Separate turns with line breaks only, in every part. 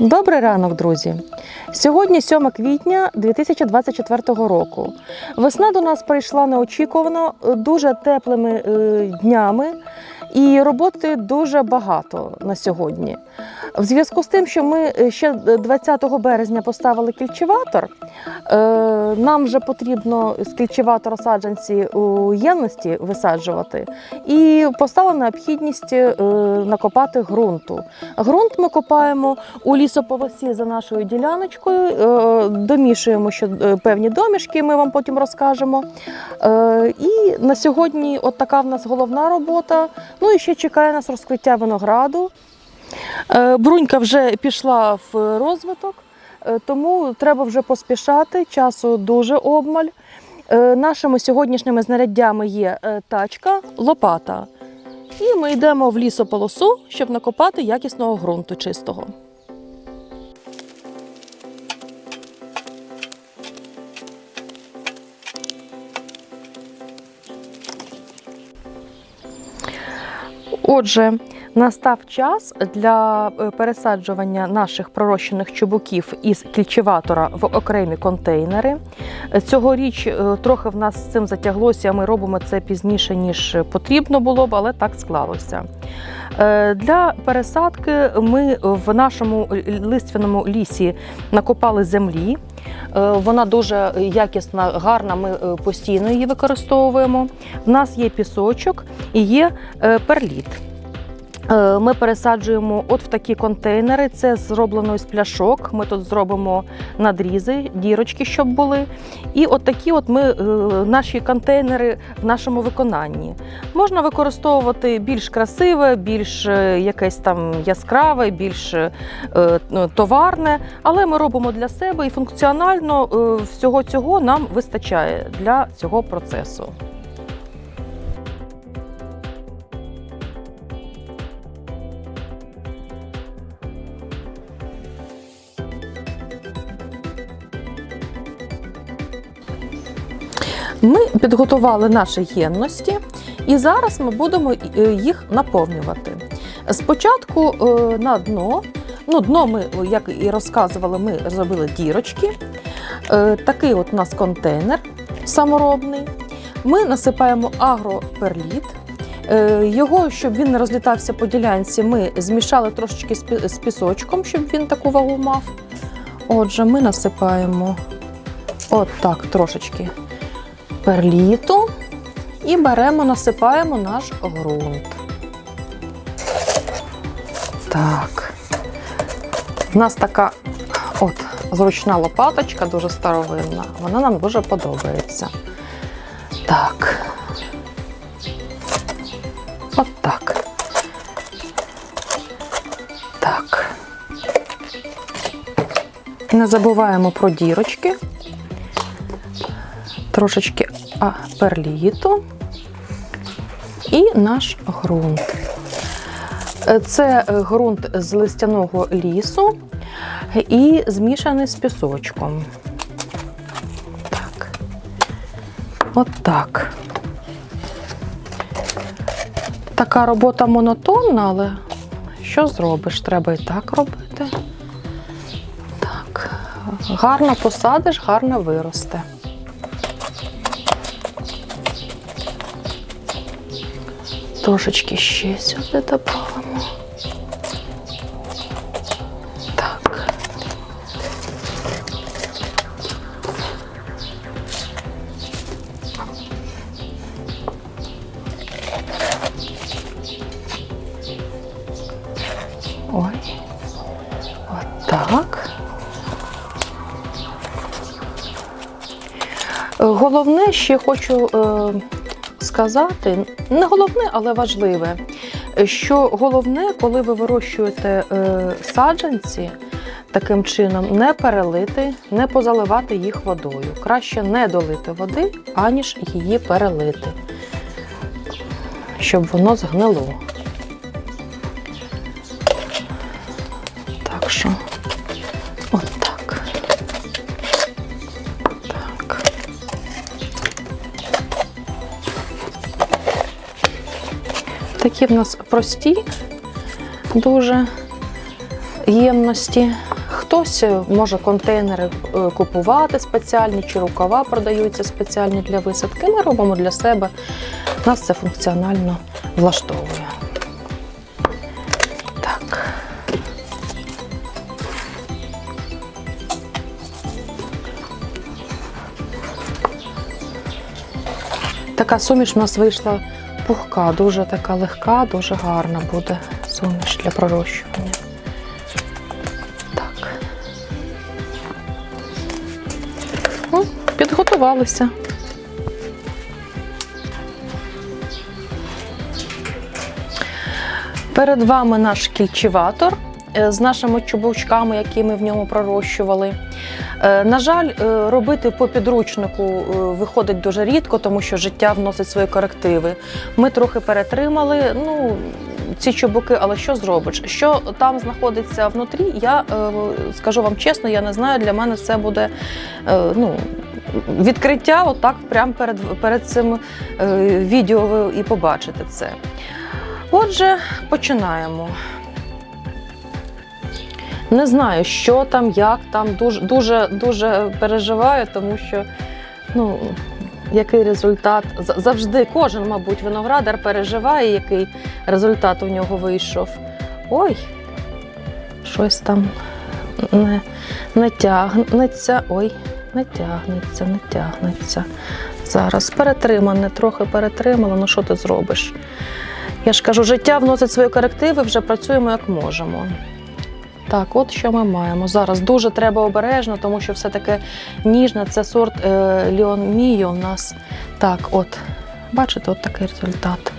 Добрий ранок, друзі! Сьогодні 7 квітня 2024 року. Весна до нас прийшла неочікувано дуже теплими е, днями, і роботи дуже багато на сьогодні. В зв'язку з тим, що ми е, ще 20 березня поставили кільчеватор, е, нам вже потрібно з кільчеватора саджанці у ємності висаджувати, і постала необхідність е, накопати ґрунту. Ґрунт ми копаємо у лісополосі за нашою діляночкою, домішуємо ще певні домішки, ми вам потім розкажемо. І на сьогодні от така в нас головна робота. Ну і ще чекає нас розкриття винограду. Е, Брунька вже пішла в розвиток, е, тому треба вже поспішати. Часу дуже обмаль. Е, Нашими сьогоднішніми знаряддями є тачка, лопата. І ми йдемо в лісополосу, щоб накопати якісного ґрунту чистого. Отже, настав час для е, пересаджування наших пророщених чубуків із кільчеватора в окремі контейнери. Цьогоріч е, трохи в нас з цим затяглося. Ми робимо це пізніше ніж потрібно було б, але так склалося. Е, Для пересадки ми в нашому листвяному лісі накопали землі. Е, Вона дуже якісна, гарна. Ми е, постійно її використовуємо. В нас є пісочок і є е, перліт. Е, Ми пересаджуємо от в такі контейнери. Це зроблено із пляшок. Ми тут зробимо надрізи, дірочки, щоб були. І от такі от ми е, наші контейнери в нашому виконанні. Можна використовувати більш красиве, більш е, якесь там яскраве, більш ну, товарне, але ми робимо для себе і функціонально всього цього нам вистачає для цього процесу. Ми підготували наші ємності, і зараз ми будемо е, їх наповнювати. Спочатку е, на дно, ну дно ми, як і розказували, ми зробили дірочки. Е, Такий от у нас контейнер саморобний. Ми насипаємо агроперліт. Його, щоб він не розлітався по ділянці, ми змішали трошечки з пісочком, щоб він таку вагу мав. Отже, ми насипаємо от так трошечки перліту і беремо, насипаємо наш ґрунт. Так. У нас така от зручна лопаточка, дуже старовинна. Вона нам дуже подобається. Так. От так. Так. Не забуваємо про дірочки трошечки перліту і наш ґрунт. Е, Це е, ґрунт з листяного лісу і змішаний з пісочком. Так. От так. Така робота монотонна, але що зробиш? Треба і так робити. Так. Гарно посадиш, гарно виросте. Трошечки ще сюди додамо. Так. Ой. От так. Головне, ще хочу е, сказати, не головне, але важливе, що головне, коли ви вирощуєте е, саджанці, таким чином не перелити, не позаливати їх водою. Краще не долити води, аніж її перелити, щоб воно згнило. Такі в нас прості, дуже ємності. Хтось е, може контейнери е, купувати спеціальні, чи рукава продаються спеціальні для висадки. Ми робимо для себе. Нас це функціонально влаштовує. Так. Така суміш у нас вийшла пухка, дуже така легка, дуже гарна буде суміш для пророщування. Так. Ну, підготувалися. Перед вами наш кільчеватор е, з нашими чубовчками, які ми в ньому пророщували. Е, На жаль, е, робити по підручнику е, виходить дуже рідко, тому що життя вносить свої корективи. Ми трохи перетримали. Ну, ці чубуки, але що зробиш? Що там знаходиться внутрі, я е, скажу вам чесно, я не знаю. Для мене це буде е, ну, відкриття, отак, прямо перед, перед цим е, відео і побачите це. Отже, починаємо. Не знаю, що там, як там. Дуже дуже, дуже переживаю, тому що ну, який результат. Завжди кожен, мабуть, виноградар переживає, який результат у нього вийшов. Ой, щось там не, не тягнеться. Ой, не тягнеться, не тягнеться. Зараз перетримане, трохи перетримала, ну що ти зробиш? Я ж кажу, життя вносить свої корективи, вже працюємо як можемо. Так, от що ми маємо. Зараз дуже треба обережно, тому що все-таки ніжне це сорт е, Ліон Міо у нас. Так, от, бачите, от такий результат.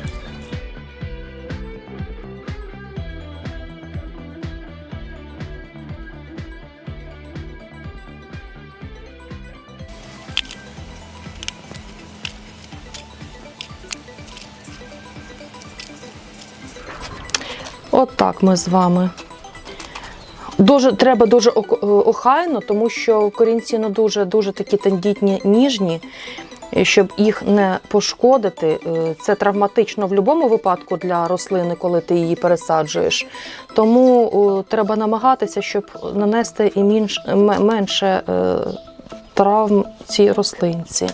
От так ми з вами. Дуже треба дуже е, охайно, тому що корінці ну, дуже дуже такі тендітні, ніжні, щоб їх не пошкодити. е, Це травматично в будь-якому випадку для рослини, коли ти її пересаджуєш. Тому треба намагатися, щоб нанести і менш, менше е, травм цій рослинці.